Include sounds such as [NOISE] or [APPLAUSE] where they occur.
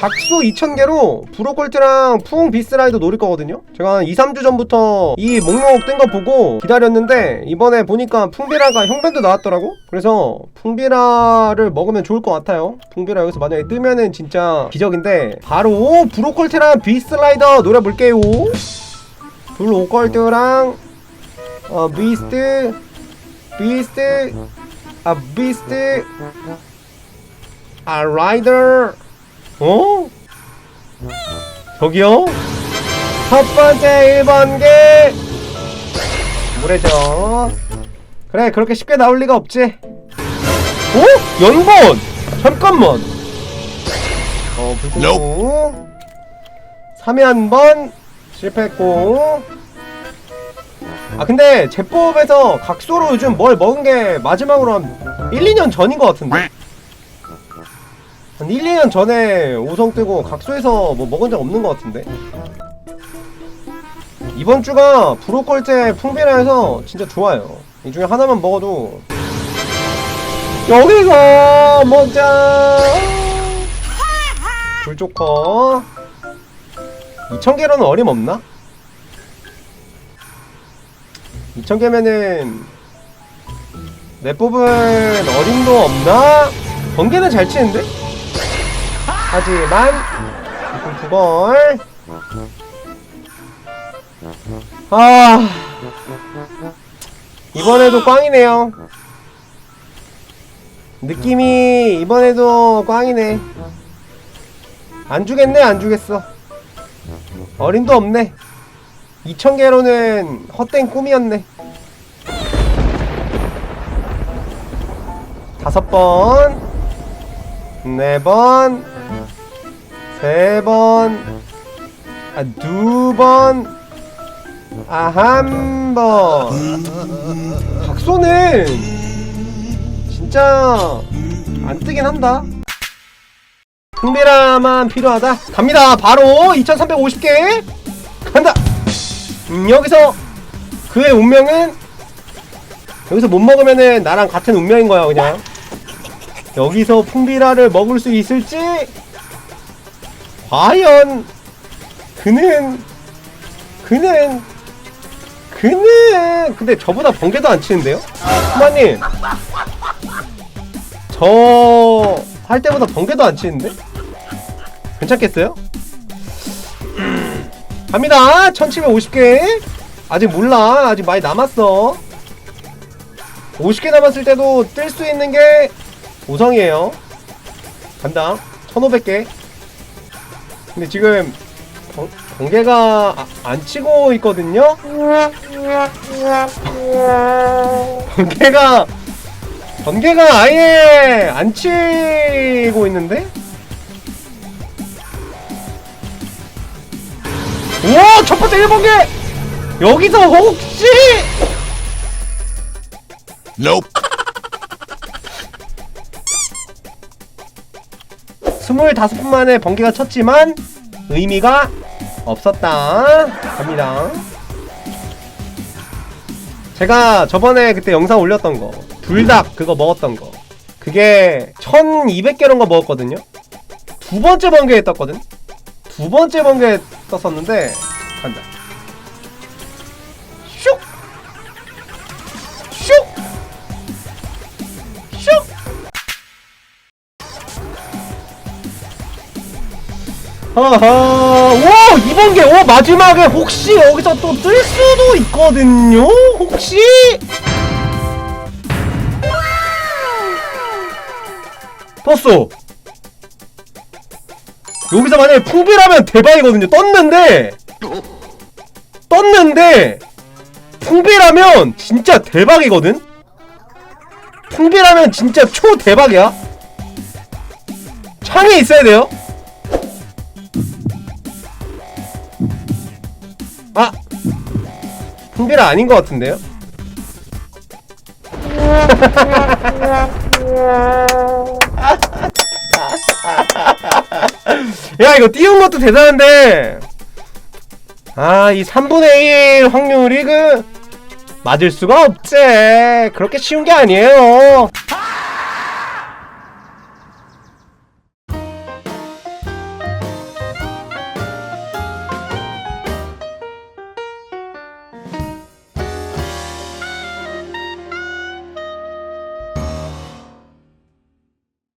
각소 2000개로 브로콜트랑 풍 비스라이더 노릴 거거든요. 제가 한 2, 3주 전부터 이 목록 뜬 거 보고 기다렸는데 이번에 보니까 풍비라가 형밴도 나왔더라고. 그래서 풍비라를 먹으면 좋을 것 같아요. 풍비라 여기서 만약에 뜨면은 진짜 기적인데 바로 브로콜트랑 비스라이더 노려볼게요. 브로콜트랑 어 비스트 비스트 아 비스트 아 라이더 어? 저기요? 첫 번째 1번 게 물에죠 그래 그렇게 쉽게 나올 리가 없지 어? 연번! 잠깐만 어 불구고 3회 한 번 실패했고 아 근데 제법에서 각소로 요즘 뭘 먹은 게 마지막으로 한 1, 2년 전인 것 같은데 한 1, 2년 전에 5성 뜨고 각소에서 뭐 먹은 적 없는 것 같은데 이번 주가 브로콜제 풍비라해서 진짜 좋아요 이 중에 하나만 먹어도 여기서 먹자 불조커 2,000개로는 어림없나? 2,000개면은 내 뽑은 어림도 없나? 번개는 잘 치는데? 하지만 두벌 아 이번에도 꽝이네요. 느낌이 이번에도 꽝이네. 안 주겠네 안 주겠어. 어림도 없네. 2,000개로는 헛된 꿈이었네. 다섯 번. 네 번, 세 번, 아, 두 번, 아, 한 번. 각소는 진짜 안 뜨긴 한다. 흥비라만 필요하다. 갑니다. 바로 2350개. 간다. 음, 여기서 그의 운명은 여기서 못 먹으면은 나랑 같은 운명인 거야, 그냥. 여기서 풍비라를 먹을 수 있을지 과연 그는 그는 그는 근데 저보다 번개도 안 치는데요? 수마님 저 할 때보다 번개도 안 치는데? 괜찮겠어요? 갑니다 1750개 아직 몰라 아직 많이 남았어 50개 남았을 때도 뜰 수 있는 게 5성이에요. 간다. 1500개. 근데 지금 번, 번개가 아, 안 치고 있거든요? 번개가 번개가 아예 안 치고 있는데? 우와 첫 번째 1번개! 여기서 혹시? Nope. 25분 만에 번개가 쳤지만 의미가 없었다. 갑니다. 제가 저번에 그때 영상 올렸던 거 불닭 그거 먹었던 거 그게 1200개론가 먹었거든요. 두 번째 번개에 떴거든. 두 번째 번개에 떴었는데 간다. 아하, 와, 이번 게, 오, 마지막에 혹시 여기서 또 뜰 수도 있거든요? 혹시? 떴어. 여기서 만약에 풍비라면 대박이거든요. 떴는데, 떴는데, 풍비라면 진짜 대박이거든? 풍비라면 진짜 초 대박이야. 창에 있어야 돼요. 아! 풍비라 아닌 것 같은데요? [LAUGHS] 야 이거 띄운 것도 대단한데 아 이 3분의 1 확률이 그 맞을 수가 없지 그렇게 쉬운 게 아니에요